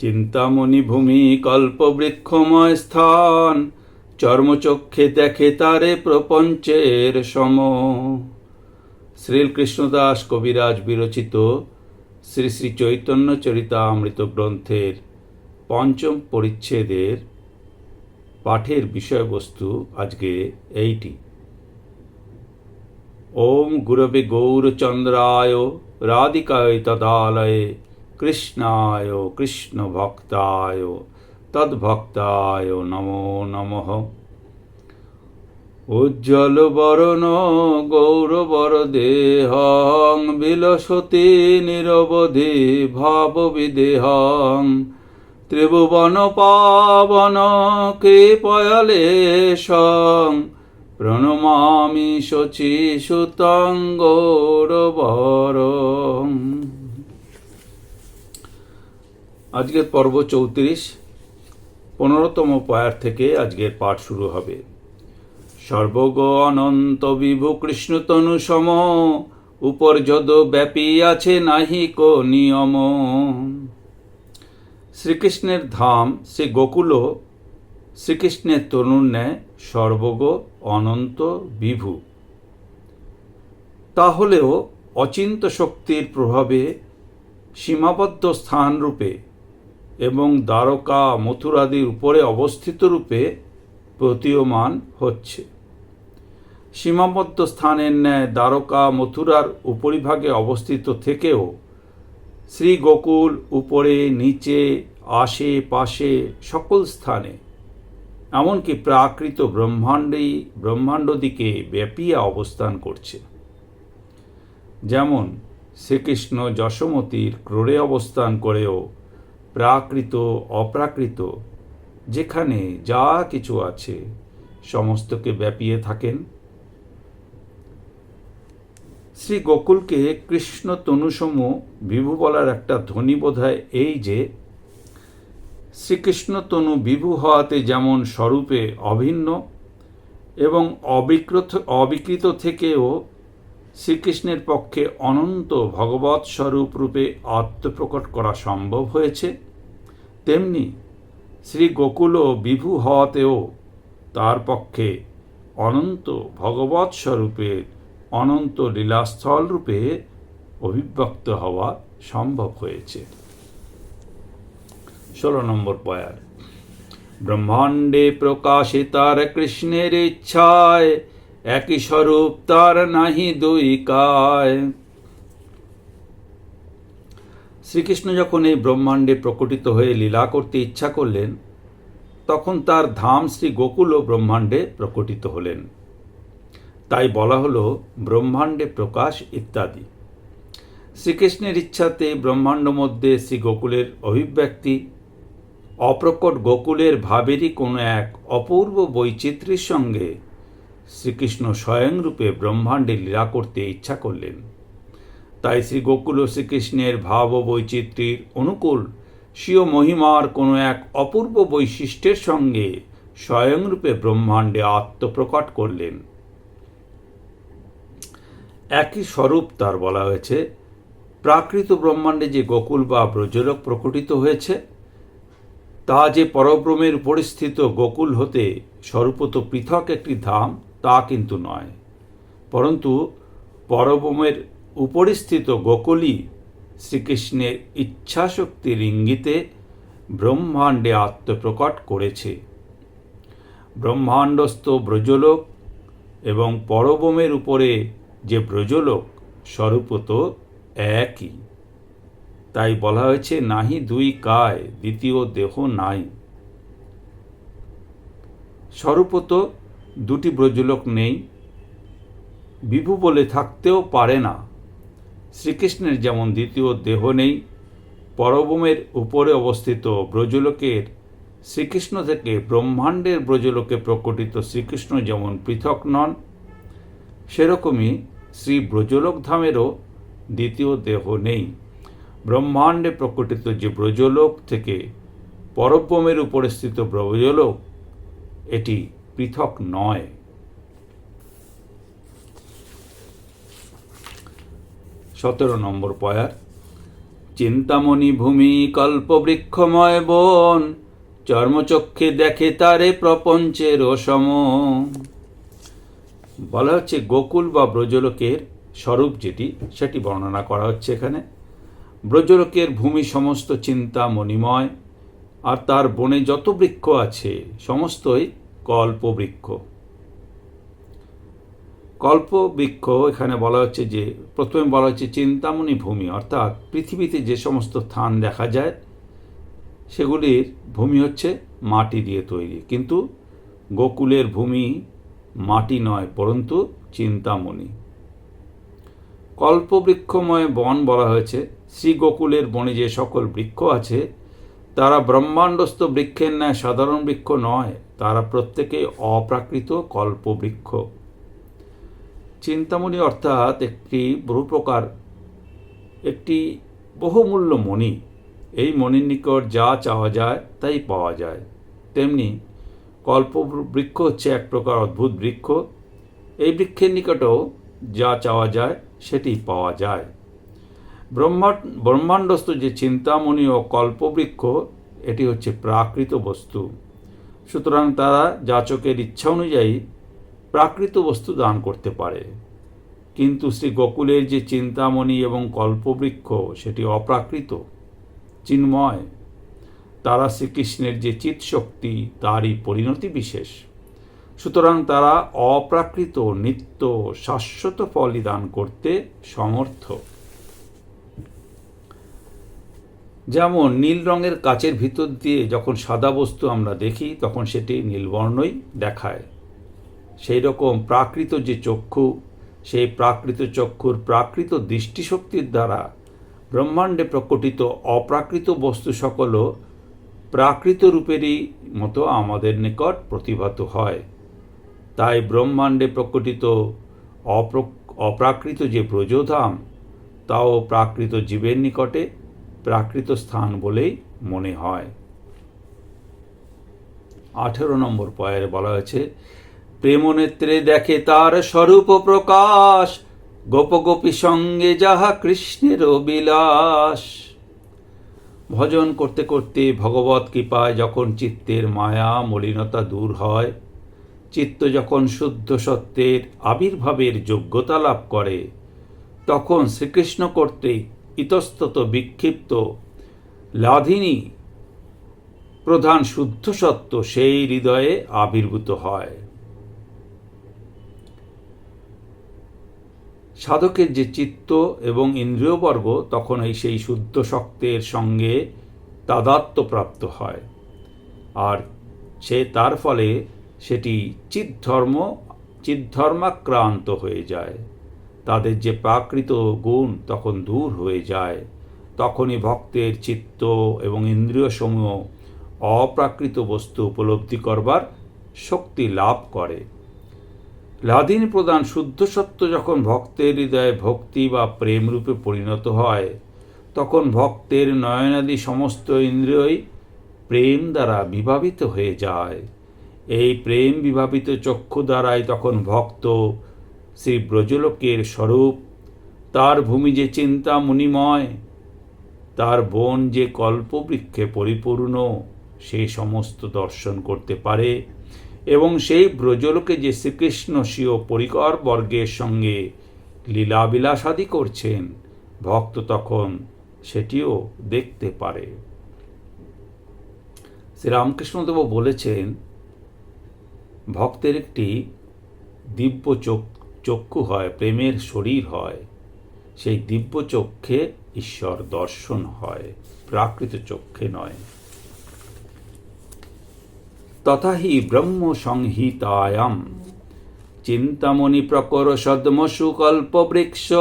চিন্তামণি ভূমি কল্পবৃক্ষময় স্থান, চর্মচক্ষে দেখে তারে প্রপঞ্চের সম। শ্রীকৃষ্ণদাস কবিরাজ বিরচিত শ্রী শ্রী চৈতন্য চরিতামৃত গ্রন্থের পঞ্চম পরিচ্ছেদের পাঠের বিষয়বস্তু আজকে এইটি। ওম গুরবে গৌরচন্দ্রায় রাধিকায় তদালয়ে কৃষ্ণায় কৃষ্ণ ভক্তায় তদ্ভক্তায় নমো নমঃ। উজ্জ্বল বরণ গৌরবর দেহং বিলসতি নিরবধি ভাব বিদেহং ত্রিভুবন পাবন কৃপয়ালেশং। প্রণমামি শচী সুতং গৌরবরম আজকের পর্ব চৌত্রিশ, পনেরোতম পয়ার থেকে আজকের পাঠ শুরু হবে। সর্বগ অনন্ত বিভু কৃষ্ণতনু সম উপর যদ ব্যাপী আছে নাহি কো নিয়ম। শ্রীকৃষ্ণের ধাম সে গোকুল, শ্রীকৃষ্ণের তরুণ ন্যায় সর্বগ অনন্ত বিভু। তাহলেও অচিন্ত শক্তির প্রভাবে সীমাবদ্ধ স্থান রূপে এবং দ্বারকা মথুরাদির উপরে অবস্থিত রূপে প্রতীয়মান হচ্ছে। সীমাবদ্ধ স্থানের ন্যায় দ্বারকা মথুরার উপরিভাগে অবস্থিত থেকেও শ্রী গোকুল উপরে, নিচে আশে পাশে সকল স্থানে, এমনকি প্রাকৃত ব্রহ্মাণ্ডেই ব্রহ্মাণ্ড দিকে ব্যাপিয়া অবস্থান করছে। যেমন শ্রীকৃষ্ণ যশোমতীর ক্রোড়ে অবস্থান করেও প্রাকৃত, অপ্রাকৃত, যেখানে যা কিছু আছে, সমস্তকে ব্যাপিয়ে থাকেন। শ্রী গোকুলকে কৃষ্ণ তনুসম বিভু বলার একটা ধ্বনি বোধহয় এই যে, শ্রীকৃষ্ণ তনু বিভু হওয়াতে যেমন স্বরূপে অভিন্ন এবং অবিকৃত অবিকৃত থেকেও শ্রীকৃষ্ণের পক্ষে অনন্ত ভগবৎ স্বরূপ রূপে আত্মপ্রকট করা সম্ভব হয়েছে। তেমনি শ্রী গোকুল বিভু হওয়াতেও তার পক্ষে অনন্ত ভগবৎ স্বরূপের অনন্ত লীলাস্থল রূপে অভিব্যক্ত হওয়া সম্ভব হয়েছে। ষোলো নম্বর পয়ার। ব্রহ্মাণ্ডে প্রকাশিতার কৃষ্ণের ইচ্ছায় একই স্বরূপ তার নাহি দুই কায়। শ্রীকৃষ্ণ যখন এই ব্রহ্মাণ্ডে প্রকটিত হয়ে লীলা করতে ইচ্ছা করলেন, তখন তার ধাম শ্রী গোকুল ও ব্রহ্মাণ্ডে প্রকটিত হলেন। তাই বলা হলো, ব্রহ্মাণ্ডে প্রকাশ ইত্যাদি। শ্রীকৃষ্ণের ইচ্ছাতে ব্রহ্মাণ্ড মধ্যে শ্রী গোকুলের অভিব্যক্তি, অপ্রকট গোকুলের ভাবেরই কোনো এক অপূর্ব বৈচিত্র্যের সঙ্গে শ্রীকৃষ্ণ স্বয়ংরূপে ব্রহ্মাণ্ডে লীলা করতে ইচ্ছা করলেন। তাই শ্রী গোকুল ও শ্রীকৃষ্ণের ভাব বৈচিত্র্যের অনুকূল স্বীয় মহিমার কোনো এক অপূর্ব বৈশিষ্ট্যের সঙ্গে স্বয়ংরূপে ব্রহ্মাণ্ডে আত্মপ্রকট করলেন। একই স্বরূপ তার বলা হয়েছে, প্রাকৃত ব্রহ্মাণ্ডে যে গোকুল বা ব্রজলোক প্রকটিত হয়েছে, তা যে পরব্রহ্মের পরিস্থিত গোকুল হতে স্বরূপত পৃথক একটি ধাম তা কিন্তু নয়। পরন্তু পরবমের উপরিস্থিত গোকুলই শ্রীকৃষ্ণের ইচ্ছাশক্তির ইঙ্গিতে ব্রহ্মাণ্ডে আত্মপ্রকট করেছে। ব্রহ্মাণ্ডস্থ ব্রজলোক এবং পরবমের উপরে যে ব্রজলোক, স্বরূপত একই। তাই বলা হয়েছে, নাহি দুই কায়, দ্বিতীয় দেহ নাই। স্বরূপত দুটি ব্রজলোক নেই। বিভু বলে থাকতেও পারে না। শ্রীকৃষ্ণের যেমন দ্বিতীয় দেহ নেই, পরবমের উপরে অবস্থিত ব্রজলোকের শ্রীকৃষ্ণ থেকে ব্রহ্মাণ্ডের ব্রজলোকে প্রকটিত শ্রীকৃষ্ণ যেমন পৃথক নন, সেরকমই শ্রী ব্রজলোক ধামেরও দ্বিতীয় দেহ নেই। ব্রহ্মাণ্ডে প্রকটিত যে ব্রজলোক থেকে পরব্রমের উপরে স্থিত ব্রজলোক, এটি পৃথক নয়। সতেরো নম্বর পয়ার, চিন্তামণি ভূমি কল্পবৃক্ষময় বন, চর্মচক্ষে দেখে তারে প্রপঞ্চের সম বলা হচ্ছে গোকুল বা ব্রজলোকের স্বরূপ যেটি, সেটি বর্ণনা করা হচ্ছে এখানে। ব্রজলোকের ভূমি সমস্ত চিন্তা মণিময় আর তার বনে যত বৃক্ষ আছে, সমস্তই কল্পবৃক্ষ। কল্পবৃক্ষ এখানে বলা হচ্ছে যে, প্রথমে বলা হচ্ছে চিন্তামণি ভূমি, অর্থাৎ পৃথিবীতে যে সমস্ত স্থান দেখা যায়, সেগুলির ভূমি হচ্ছে মাটি দিয়ে তৈরি। কিন্তু গোকুলের ভূমি মাটি নয়, পরন্তু চিন্তামণি। কল্পবৃক্ষময় বন বলা হয়েছে। শ্রী গোকুলের বনে যে সকল বৃক্ষ আছে তারা ব্রহ্মাণ্ডস্থ বৃক্ষের ন্যায় সাধারণ বৃক্ষ নয়, তারা প্রত্যেকেই অপ্রাকৃত কল্পবৃক্ষ। চিন্তামণি অর্থাৎ একটি বহু প্রকার একটি বহুমূল্য মণি। এই মণির নিকট যা চাওয়া যায়, তাই পাওয়া যায়। তেমনি কল্প বৃক্ষ হচ্ছে এক প্রকার অদ্ভুত বৃক্ষ। এই বৃক্ষের নিকটেও যা চাওয়া যায়, সেটি পাওয়া যায়। ব্রহ্মাণ্ড, ব্রহ্মাণ্ডস্থ যে চিন্তামণি ও কল্পবৃক্ষ, এটি হচ্ছে প্রাকৃত বস্তু। সুতরাং তারা যাচকের ইচ্ছা অনুযায়ী প্রাকৃত বস্তু দান করতে পারে। কিন্তু শ্রী গোকুলের যে চিন্তামণি এবং কল্পবৃক্ষ, সেটি অপ্রাকৃত, চিন্ময়। তারা শ্রীকৃষ্ণের যে চিৎ শক্তি তারই পরিণতি বিশেষ। সুতরাং তারা অপ্রাকৃত, নিত্য, শাশ্বত ফলই দান করতে সমর্থ। যেমন নীল রঙের কাচের ভিতর দিয়ে যখন সাদা বস্তু আমরা দেখি, তখন সেটি নীলবর্ণই দেখায়। সেই রকম প্রাকৃত যে চক্ষু, সেই প্রাকৃত চক্ষুর প্রাকৃত দৃষ্টিশক্তির দ্বারা ব্রহ্মাণ্ডে প্রকটিত অপ্রাকৃত বস্তু সকলও প্রাকৃত রূপেরই মতো আমাদের নিকট প্রতিভাত হয়। তাই ব্রহ্মাণ্ডে প্রকটিত অপ্রাকৃত যে ব্রজধাম তাও প্রাকৃত জীবের নিকটে প্রাকৃত স্থান বলেই মনে হয়। আঠেরো নম্বর পয়ের বলা হয়েছে, প্রেমনেত্রে দেখে তার স্বরূপ প্রকাশ, গোপগোপী সঙ্গে যাহা কৃষ্ণের বিলাস। ভজন করতে করতে ভগবত কৃপায় যখন চিত্তের মায়া, মলিনতা দূর হয়, চিত্ত যখন শুদ্ধ সত্যের আবির্ভাবের যোগ্যতা লাভ করে, তখন শ্রীকৃষ্ণ কর্তৃক ইতস্তত বিক্ষিপ্ত লাধিনী প্রধান শুদ্ধ সত্য সেই হৃদয়ে আবির্ভূত হয়। সাধকের যে চিত্ত এবং ইন্দ্রিয়বর্গ তখন এই সেই শুদ্ধ শক্তের সঙ্গে তাদাত্ম্যপ্রাপ্ত হয়। আর সে তার ফলে সেটি চিদ্ধর্ম চিৎধর্মাক্রান্ত হয়ে যায়। তাদের যে প্রাকৃত গুণ তখন দূর হয়ে যায়। তখনই ভক্তের চিত্ত এবং ইন্দ্রিয় সমূহ অপ্রাকৃত বস্তু উপলব্ধি করবার শক্তি লাভ করে। লাদিন প্রদান শুদ্ধ সত্য যখন ভক্তের হৃদয়ে ভক্তি বা প্রেম রূপে পরিণত হয়, তখন ভক্তের নয়নাদি সমস্ত ইন্দ্রিয়ই প্রেম দ্বারা বিভাবিত হয়ে যায়। এই প্রেম বিভাবিত চক্ষু দ্বারাই তখন ভক্ত শ্রী ব্রজলোকের স্বরূপ। তার ভূমি যে চিন্তা মুনিময় তার বন যে কল্পবৃক্ষে পরিপূর্ণ সেই সমস্ত দর্শন করতে পারে এবং সেই ব্রজলোকে যে শ্রীকৃষ্ণ স্বীয় পরিকর বর্গের সঙ্গে লীলাবিলাসাদি করছেন, ভক্ত তখন সেটিও দেখতে পারে। শ্রীরামকৃষ্ণদেব বলেছেন, ভক্তের একটি দিব্য চোখ চক্ষু হয়, প্রেমের শরীর হয়, সেই দিব্য চক্ষে ঈশ্বর দর্শন হয়, প্রাকৃত চক্ষে নয়। তথা হি ব্রহ্ম সংহিতায়াম, চিন্তামণি প্রকর সদ্মসু কল্পবৃক্ষ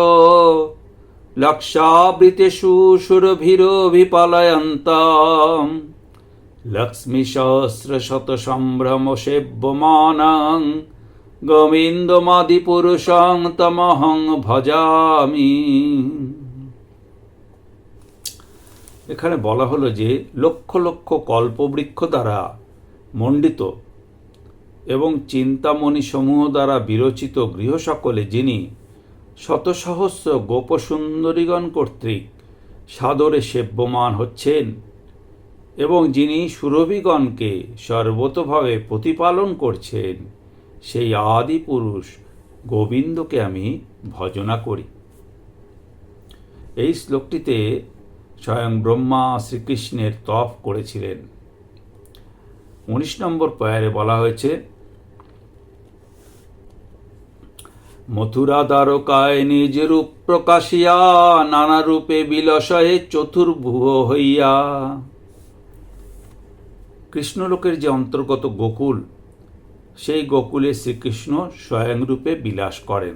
লক্ষাবৃতেষু সুরভিরভিপালয়ন্তাম লক্ষ্মী সহস্র শত সম্ভ্রম সেব্যমানাং গোবিন্দমাদিপুরুষং তমহং ভজামি। এখানে বলা হলো যে লক্ষ লক্ষ কল্পবৃক্ষ দ্বারা মণ্ডিত এবং চিন্তামণি সমূহ দ্বারা বিরচিত গৃহ সকলে যিনি শত সহস্র গোপসুন্দরীগণ কর্তৃক সাদরে সেব্যমান হচ্ছেন এবং যিনি সুরভিগণকে সর্বতভাবে প্রতিপালন করছেন। সেই আদি পুরুষ গোবিন্দকে আমি ভজনা করি। এই শ্লোকটিতে স্বয়ং ব্রহ্মা শ্রীকৃষ্ণের তপ করেছিলেন। উনিশ নম্বর পয়ারে বলা হয়েছে, মথুরা দ্বারকায় নিজ রূপ প্রকাশিয়া, নানা রূপে বিলসয়ে চতুর্ভুহ হইয়া। কৃষ্ণলোকের যে অন্তর্গত গোকুল সেই গোকুলে শ্রীকৃষ্ণ স্বয়ংরূপে বিলাস করেন।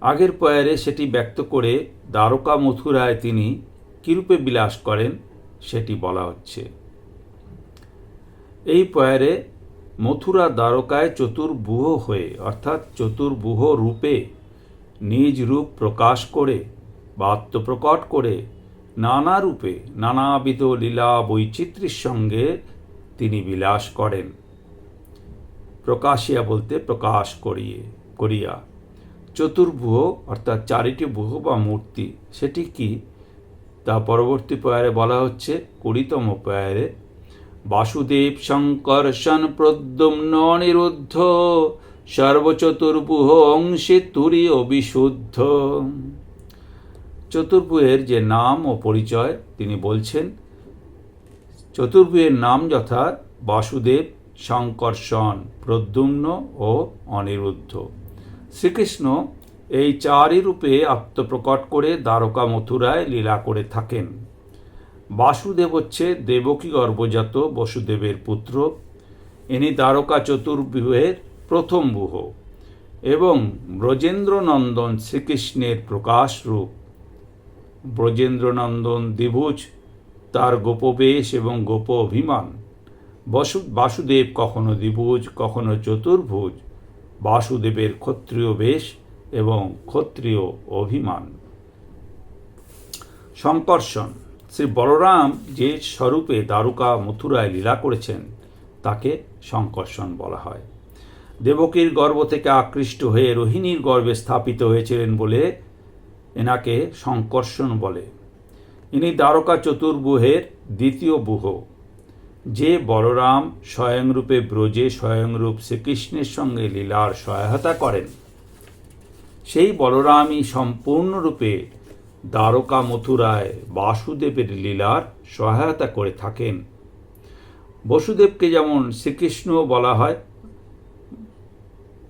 আগের পয়ারে সেটি ব্যক্ত করে দ্বারকা মথুরায় তিনি কিরূপে বিলাস করেন সেটি বলা হচ্ছে। এই পয়ারে মথুরা দ্বারকায় চতুর্ভুহ হয়ে, অর্থাৎ চতুর্ভুহ রূপে নিজ রূপ প্রকাশ করে বা আত্মপ্রকট করে, নানা রূপে নানাবিধ লীলা বৈচিত্র্যের সঙ্গে তিনি বিলাস করেন। প্রকাশিয়া বলতে প্রকাশ করিয়ে, করিয়া। চতুর্ভুহ, অর্থাৎ চারিটি ভুহ বা মূর্তি, সেটি কি? তা পরবর্তী পয়ারে বলা হচ্ছে, কুড়িতম পয়ারে বাসুদেব শঙ্কর্ষণ প্রদ্যুম্ন অনিরুদ্ধ সর্বচতুর্ভুহ অংশে তুরি বিশুদ্ধ চতুর্ভুহের যে নাম ও পরিচয় তিনি বলছেন, চতুর্ভুহের নাম যথা বাসুদেব শঙ্কর্ষণ প্রদ্যুম্ন ও অনিরুদ্ধ। শ্রীকৃষ্ণ এই চারই রূপে আত্মপ্রকট করে দ্বারকা মথুরায় লীলা করে থাকেন। বাসুদেব হচ্ছে দেবকী গর্ভজাত বসুদেবের পুত্র। ইনি দ্বারকা চতুর্ভুহের প্রথম বুহ এবং ব্রজেন্দ্রনন্দন শ্রীকৃষ্ণের প্রকাশ রূপ। ব্রজেন্দ্রনন্দন দ্বিভুজ, তার গোপবেশ এবং গোপ অভিমান। বসু, বাসুদেব কখনো দ্বিভুজ, কখনো চতুর্ভুজ, বাসুদেবের ক্ষত্রিয় বেশ এবং ক্ষত্রিয় অভিমান। সংকর্ষণ, শ্রী বলরাম যে স্বরূপে দ্বারকা মথুরায় লীলা করেছেন, তাকে সংকর্ষণ বলা হয়। দেবকীর গর্ভ থেকে আকৃষ্ট হয়ে রোহিণীর গর্ভে স্থাপিত হয়েছিলেন বলে এনাকে সংকর্ষণ বলে। ইনি দ্বারকা চতুর্বুহের দ্বিতীয় বুহ যে বলরাম স্বয়ংরূপে ব্রজে স্বয়ংরূপ শ্রীকৃষ্ণের সঙ্গে লীলার সহায়তা করেন। সেই বলরামই সম্পূর্ণরূপে দ্বারকা মথুরায় বাসুদেবের লীলার সহায়তা করে থাকেন। বসুদেবকে যেমন শ্রীকৃষ্ণ বলা হয়,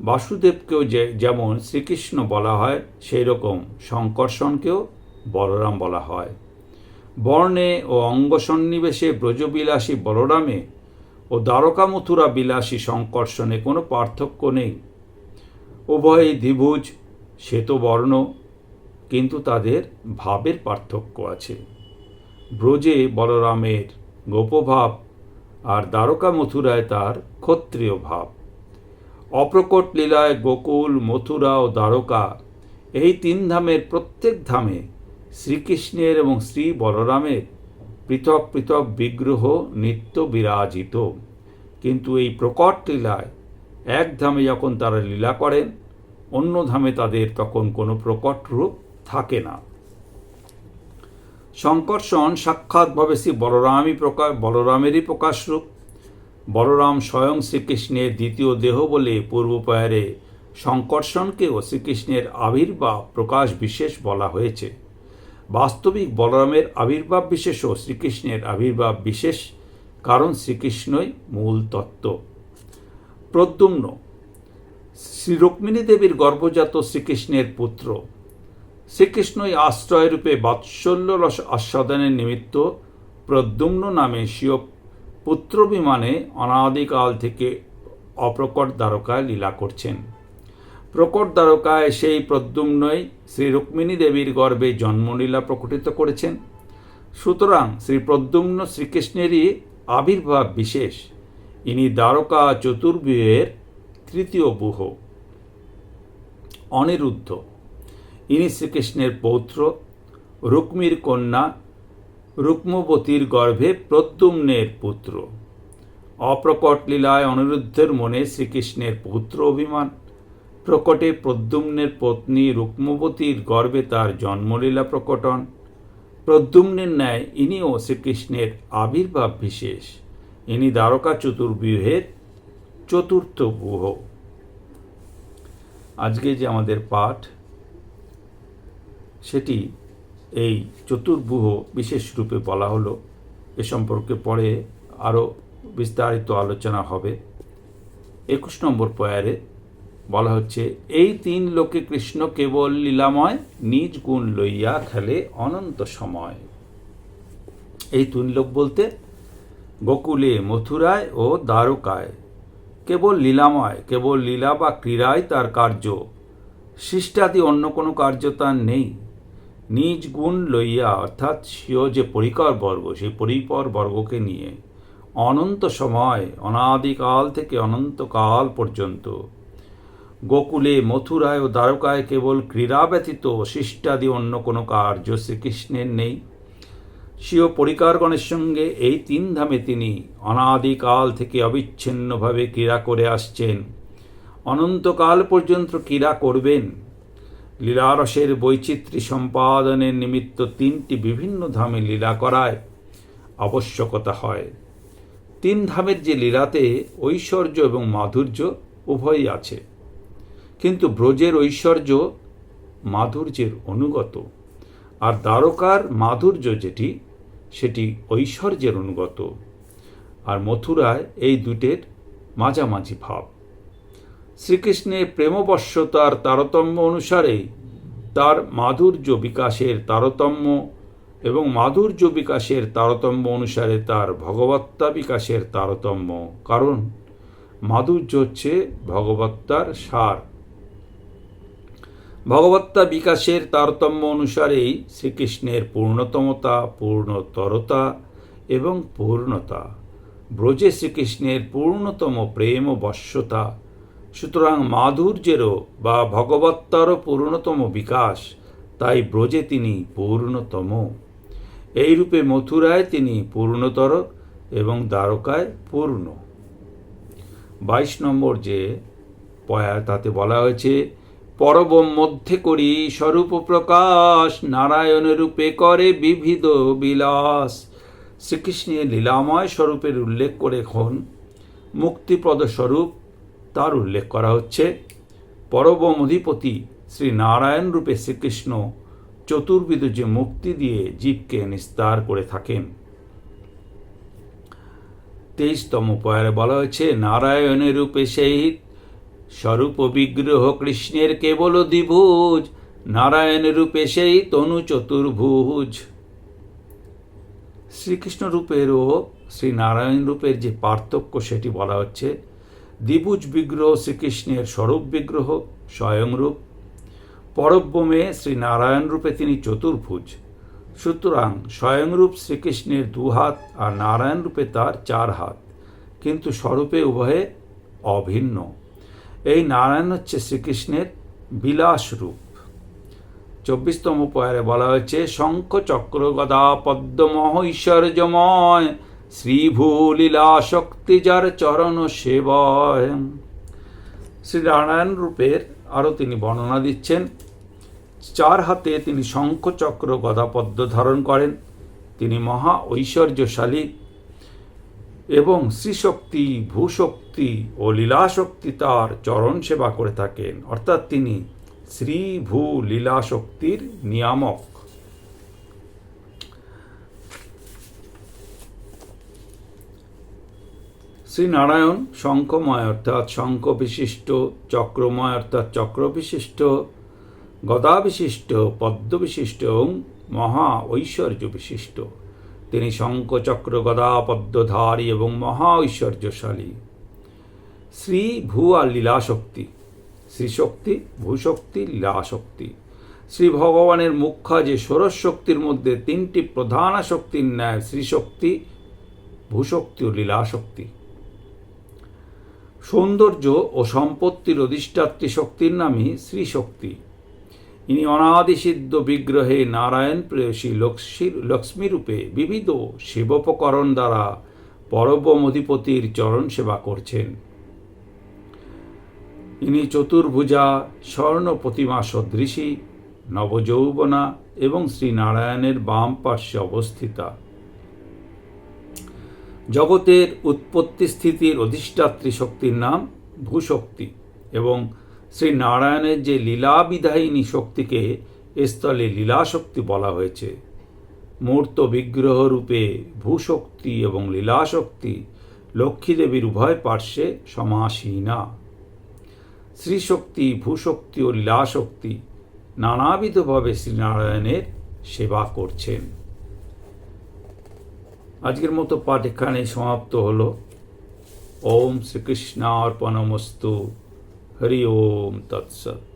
বাসুদেবকেও যে, যেমন শ্রীকৃষ্ণ বলা হয় সেই রকম শঙ্কর্ষণকেও বলরাম বলা হয়। বর্ণে ও অঙ্গ সন্নিবেশে ব্রজবিলাসী বলরামে ও দ্বারকা মথুরা বিলাসী সংকর্ষণে কোনো পার্থক্য নেই। উভয়ই দ্বিভুজ, শ্বেতবর্ণ, কিন্তু তাদের ভাবের পার্থক্য আছে। ব্রজে বলরামের গোপভাব আর দ্বারকা মথুরায় তার ক্ষত্রিয় ভাব। অপ্রকট লীলায় গোকুল, মথুরা ও দ্বারকা এই তিন ধামের প্রত্যেক ধামে শ্রীকৃষ্ণের এবং শ্রী বলরামের পৃথক পৃথক বিগ্রহ নিত্য বিরাজিত। কিন্তু এই প্রকট লীলায় এক ধামে যখন তারা লীলা করেন, অন্য ধামে তাদের তখন কোনো প্রকট রূপ থাকে না। সংকর্ষণ সাক্ষাৎভাবে শ্রী বলরামই প্রকাশ, বলরামেরই প্রকাশরূপ বলরাম স্বয়ং শ্রীকৃষ্ণের দ্বিতীয় দেহ বলে পূর্বপয়ারে সংকর্ষণকেও শ্রীকৃষ্ণের আবির্ভাব প্রকাশ বিশেষ বলা হয়েছে। বাস্তবিক বলরামের আবির্ভাব বিশেষও শ্রীকৃষ্ণের আবির্ভাব বিশেষ কারণ শ্রীকৃষ্ণই মূল তত্ত্ব। প্রদ্যুম্ন, শ্রী রুক্মিণী দেবীর গর্ভজাত শ্রীকৃষ্ণের পুত্র। শ্রীকৃষ্ণই আশ্রয়রূপে বাৎসল্য রস আস্বাদনের নিমিত্ত প্রদ্যুম্ন নামে স্বীয় পুত্র বিমানে অনাদিকাল থেকে অপ্রকট দ্বারকায় লীলা করছেন। প্রকট দ্বারকায় সেই প্রদ্যুম্নই শ্রী রুক্মিণী দেবীর গর্ভে জন্মলীলা প্রকটিত করেছেন। সুতরাং শ্রী প্রদ্যুম্ন শ্রীকৃষ্ণেরই আবির্ভাব বিশেষ। ইনি দ্বারকা চতুর্ভুহের তৃতীয় বুহ অনিরুদ্ধ। ইনি শ্রীকৃষ্ণের পৌত্র রুক্মির কন্যা, রুক্মবতীর গর্ভে প্রদ্যুম্নের পুত্র। অপ্রকট লীলায় অনিরুদ্ধের মনে শ্রীকৃষ্ণের পুত্র অভিমান। প্রকটে প্রদ্যুম্নের পত্নী রুক্মবতীর গর্ভে তার জন্মলীলা প্রকটন। প্রদ্যুম্নের ন্যায় ইনিও শ্রীকৃষ্ণের আবির্ভাব বিশেষ। ইনি দ্বারকা চতুর্ব্যূহের চতুর্থ গুহ। আজকে যে আমাদের পাঠ, সেটি এই চতুর্ভুহ বিশেষ রূপে বলা হলো। এ সম্পর্কে পরে আরও বিস্তারিত আলোচনা হবে। একুশ নম্বর পয়ারে বলা হচ্ছে, এই তিন লোকে কৃষ্ণ কেবল লীলাময়, নিজ গুণ লইয়া খেলে অনন্ত সময়। এই তিন লোক বলতে গোকুলে মথুরায় ও দ্বারকায়, কেবল লীলাময়, কেবল লীলা বা ক্রীড়ায় তার কার্য। সৃষ্টাদি অন্য কোনো কার্য তার নেই। নিজ গুণ লইয়া, অর্থাৎ স্বীয় যে পরিকর বর্গ, সেই পরিকর বর্গকে নিয়ে অনন্ত সময়, অনাদিকাল থেকে অনন্তকাল পর্যন্ত গোকুলে মথুরায় ও দ্বারকায় কেবল ক্রীড়া ব্যতীত শিষ্টাদি অন্য কোনো কার্য শ্রীকৃষ্ণের নেই। স্বীয় পরিকারগণের সঙ্গে এই তিন ধামে তিনি অনাদিকাল থেকে অবিচ্ছিন্নভাবে ক্রীড়া করে আসছেন। অনন্তকাল পর্যন্ত ক্রীড়া করবেন। লীলারসের বৈচিত্র্য সম্পাদনের নিমিত্ত তিনটি বিভিন্ন ধামে লীলা করায় আবশ্যকতা হয়। তিন ধামের যে লীলাতে ঐশ্বর্য এবং মাধুর্য উভয়ই আছে। কিন্তু ব্রজের ঐশ্বর্য মাধুর্যের অনুগত। আর দ্বারকার মাধুর্য যেটি, সেটি ঐশ্বর্যের অনুগত। আর মথুরায় এই দুটের মাঝামাঝি ভাব। শ্রীকৃষ্ণের প্রেমবশ্যতার তারতম্য অনুসারে তার মাধুর্য বিকাশের তারতম্য এবং মাধুর্য বিকাশের তারতম্য অনুসারে তার ভগবত্তা বিকাশের তারতম্য। কারণ মাধুর্য হচ্ছে ভগবত্তার সার। ভগবত্তা বিকাশের তারতম্য অনুসারেই শ্রীকৃষ্ণের পূর্ণতমতা, পূর্ণতরতা এবং পূর্ণতা। ব্রজে শ্রীকৃষ্ণের পূর্ণতম প্রেম বশ্যতা। সুতরাং মাধুর্যেরও বা ভগবত্তারও পূর্ণতম বিকাশ, তাই ব্রজে তিনি পূর্ণতম। এইরূপে মথুরায় তিনি পূর্ণতর এবং দ্বারকায় পূর্ণ। বাইশ নম্বর যে পয়া তাতে বলা হয়েছে পরব মধ্যে করি স্বরূপ প্রকাশ নারায়ণ রূপে করে বিবিধ বিলাস। শ্রীকৃষ্ণের লীলাময় স্বরূপের উল্লেখ করে এখন মুক্তিপ্রদ স্বরূপ তার উল্লেখ করা হচ্ছে। পরবম অধিপতি শ্রী নারায়ণ রূপে শ্রীকৃষ্ণ চতুর্বিধ যে মুক্তি দিয়ে জীবকে নিস্তার করে থাকেন। তেইশতম পয়ারে বলা হয়েছে, নারায়ণের রূপে সেই স্বরূপ বিগ্রহ কৃষ্ণের কেবল দ্বিভুজ, নারায়ণ রূপে সেই তনু চতুর্ভুজ। শ্রীকৃষ্ণ রূপের ও শ্রী নারায়ণ রূপের যে পার্থক্য সেটি বলা হচ্ছে, দ্বিভুজ বিগ্রহ শ্রীকৃষ্ণের স্বরূপ বিগ্রহ স্বয়ংরূপ পরব্যমে শ্রী নারায়ণ রূপে তিনি চতুর্ভুজ। সুতরাং স্বয়ংরূপ শ্রীকৃষ্ণের দু হাত আর নারায়ণ রূপে তার চার হাত। কিন্তু স্বরূপে উভয়ে অভিন্ন। এই নারায়ণ হচ্ছে শ্রীকৃষ্ণের বিলাস রূপ। চব্বিশতম পয়ারে বলা হয়েছে, শঙ্খ চক্র গদা পদ্মমহ ঐশ্বর্যময় শ্রীভূলীলা শক্তি যার চরণ সেবয়। শ্রী নারায়ণ রূপের আরও তিনি বর্ণনা দিচ্ছেন, চার হাতে তিনি শঙ্খ চক্র গদাপদ্ম ধারণ করেন। তিনি মহা ঐশ্বর্যশালী এবং শ্রীশক্তি, ভূশক্তি ও লীলাশক্তি তার চরণ সেবা করে থাকেন। অর্থাৎ তিনি শ্রী ভূ লীলাশক্তির নিয়ামক। শ্রীনারায়ণ শঙ্খময় অর্থাৎ শঙ্খ বিশিষ্ট চক্রময় অর্থাৎ চক্র বিশিষ্ট গদা বিশিষ্ট পদ্ম বিশিষ্ট এবং মহা ঐশ্বর্য বিশিষ্ট তিনি শঙ্খ চক্র গদা পদ্মধারী এবং মহা ঐশ্বর্যশালী শ্রী ভূ আর লীলাশক্তি, শ্রীশক্তি, ভূশক্তি, লীলাশক্তি। শ্রী ভগবানের মুখ্য যে ষোড়শ শক্তির মধ্যে তিনটি প্রধান শক্তির ন্যায় শ্রীশক্তি, ভূশক্তি ও লীলাশক্তি। সৌন্দর্য ও সম্পত্তির অধিষ্ঠাত্রী শক্তির নামই শ্রীশক্তি। ইনি অনাদিসিদ্ধ বিগ্রহে নারায়ণ প্রেয়সী লক্ষ্মীরূপে বিবিধ শিবোপকরণ দ্বারা পরবম অধিপতির চরণ সেবা করছেন। ইনি চতুর্ভুজা, স্বর্ণ প্রতিমা সদৃশী, নবযৌবনা এবং শ্রীনারায়ণের বাম পার্শ্বে অবস্থিতা। জগতের উৎপত্তি স্থিতির অধিষ্ঠাত্রী শক্তির নাম ভূশক্তি এবং শ্রী নারায়ণের যে লীলাবিধায়িনী শক্তিকে স্থলে লীলাশক্তি বলা হয়েছে, মূর্ত বিগ্রহ রূপে ভূশক্তি এবং লীলাশক্তি লক্ষ্মীদেবীর উভয় পার্শ্বে সমাসীনা। শ্রীশক্তি, ভূশক্তি ও লীলাশক্তি নানাবিধভাবে শ্রীনারায়ণের সেবা করছেন। আজকের মতো পাঠ এখানে সমাপ্ত হল। ওম শ্রীকৃষ্ণার্পণমস্তু। हरि ओम तत्सत